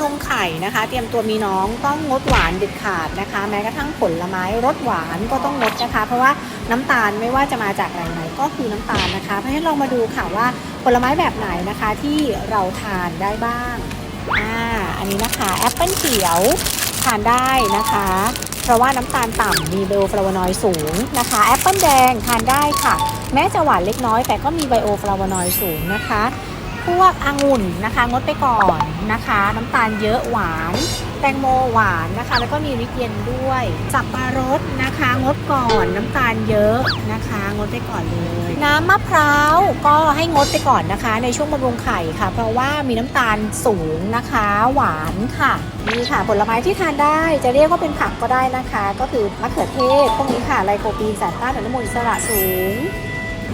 ำรุงไข่นะคะ เตรียมตัวมีน้องต้องงดหวานเด็ดขาดนะคะ แม้กระทั่งผลไม้รสหวานก็ต้องงดนะคะ เพราะว่าน้ำตาลไม่ว่าจะมาจากแหล่งไหนก็คือน้ำตาลนะคะ เพราะฉะนั้นลองมาดูค่ะว่าผลไม้แบบไหนนะคะที่เราทานได้บ้างอ่าอันนี้นะคะแอปเปิ้ลเขียวทานได้นะคะเพราะว่าน้ำตาลต่ำมีไบโอฟลาวานอยด์สูงนะคะแอปเปิ้ลแดงทานได้ค่ะ แม้จะหวานเล็กน้อย แต่ก็มีไบโอฟลาวานอยด์สูงนะคะ พวกองุ่นนะคะงดไปก่อนนะคะ น้ำตาลเยอะหวาน แตงโมหวานนะคะ แล้วก็มีฤทธิ์เย็นด้วยสับปะรดนะคะ งดก่อนน้ำตาลเยอะนะคะ งดไปก่อนเลย น้ำมะพร้าวก็ให้งดไปก่อนนะคะ ในช่วงบำรุงไข่ค่ะ เพราะว่ามีน้ำตาลสูงนะคะ หวานค่ะนี่ค่ะผลไม้ที่ทานได้จะเรียกว่าเป็นผักก็ได้นะคะ ก็คือมะเขือเทศพวกนี้ค่ะไลโคปีนสารต้านอนุมูลอิสระสูง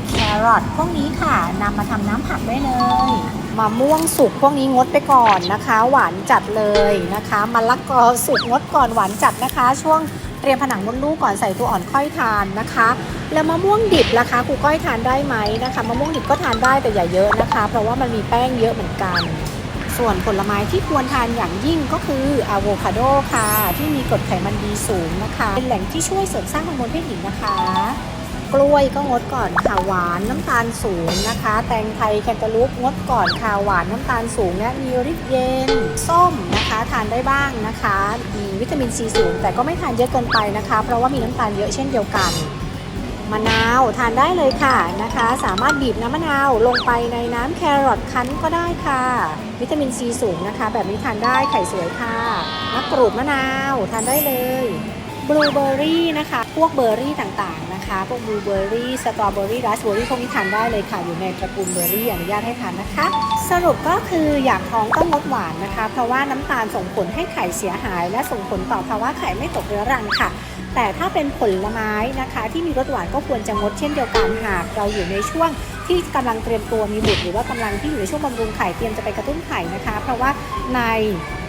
แครอทพวกนี้ค่ะนำมาทำน้ำผักได้เลยมะม่วงสุกพวกนี้งดไปก่อนนะคะ หวานจัดเลยนะคะมะละกอสุกงดก่อนหวานจัดนะคะ ช่วงเตรียมผนังมดลูกก่อนใส่ตัวอ่อนค่อยทานนะคะ แล้วมะม่วงดิบล่ะคะครูก้อยทานได้ไหมนะคะมะม่วงดิบก็ทานได้แต่อย่าเยอะนะคะ เพราะว่ามันมีแป้งเยอะเหมือนกัน ส่วนผลไม้ที่ควรทานอย่างยิ่งก็คืออะโวคาโดค่ะ ที่มีกรดไขมันดีสูงนะคะ เป็นแหล่งที่ช่วยเสริมสร้างฮอร์โมนเพศหญิงนะคะ กล้วยก็งดก่อนค่ะหวานน้ำตาลสูงนะคะ แตงไทยแคนตาลูปงดก่อนค่ะหวานน้ำตาลสูงและมีฤทธิ์เย็นส้มนะคะทานได้บ้างนะคะมีวิตามินซีสูง แต่ก็ไม่ทานเยอะเกินไปนะคะ เพราะว่ามีน้ำตาลเยอะเช่นเดียวกันมะนาวทานได้เลยค่ะนะคะ สามารถบีบน้ำมะนาวลงไปในน้ำแครอทคั้นก็ได้ค่ะ วิตามินซีสูงนะคะ แบบนี้ทานได้ไข่สวยค่ะมะกรูดมะนาวทานได้เลย บลูเบอร์รี่นะคะ พวกเบอร์รี่ต่างๆนะคะ พวกบลูเบอร์รี่ สตรอเบอร์รี่ ราสเบอร์รี่พวกนี้ทานได้เลยค่ะ อยู่ในตระกูลเบอร์รี่อนุญาตให้ทานนะคะ สรุปก็คืออยากท้องต้องงดหวานนะคะ เพราะว่าน้ำตาลส่งผลให้ไข่เสียหาย และส่งผลต่อภาวะไข่ไม่ตกเรื้อรังค่ะ แต่ถ้าเป็นผลไม้นะคะ ที่มีรสหวานก็ควรจะงดเช่นเดียวกันหากเราอยู่ในช่วงที่กำลังเตรียมตัวมีบุตรหรือว่ากำลังที่อยู่ในช่วงบำรุงไข่เตรียมจะไปกระตุ้นไข่นะคะ เพราะว่าใน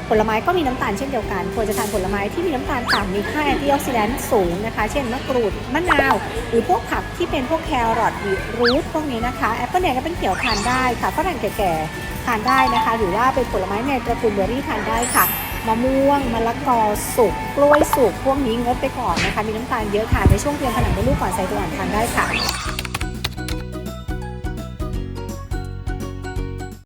ผลไม้ก็มีน้ำตาลเช่นเดียวกัน ควรจะทานผลไม้ที่มีน้ำตาลต่ำมีค่าแอนตี้ออกซิแดนต์สูงนะคะ เช่นมะกรูดมะนาว หรือพวกผักที่เป็นพวกแครอทบีทรูทพวกนี้นะคะแอปเปิลแดงแอปเปิลเขียวทานได้ค่ะฝรั่งแก่ๆทานได้นะคะ หรือว่าเป็นผลไม้ในตระกูลเบอร์รี่ทานได้ค่ะมะม่วงมะละกอสุกกล้วยสุกพวกนี้งดไปก่อนนะคะ มีน้ำตาลเยอะค่ะในช่วงเตรียมผนังมดลูกก่อนใส่ตัวอ่อนทานได้ค่ะ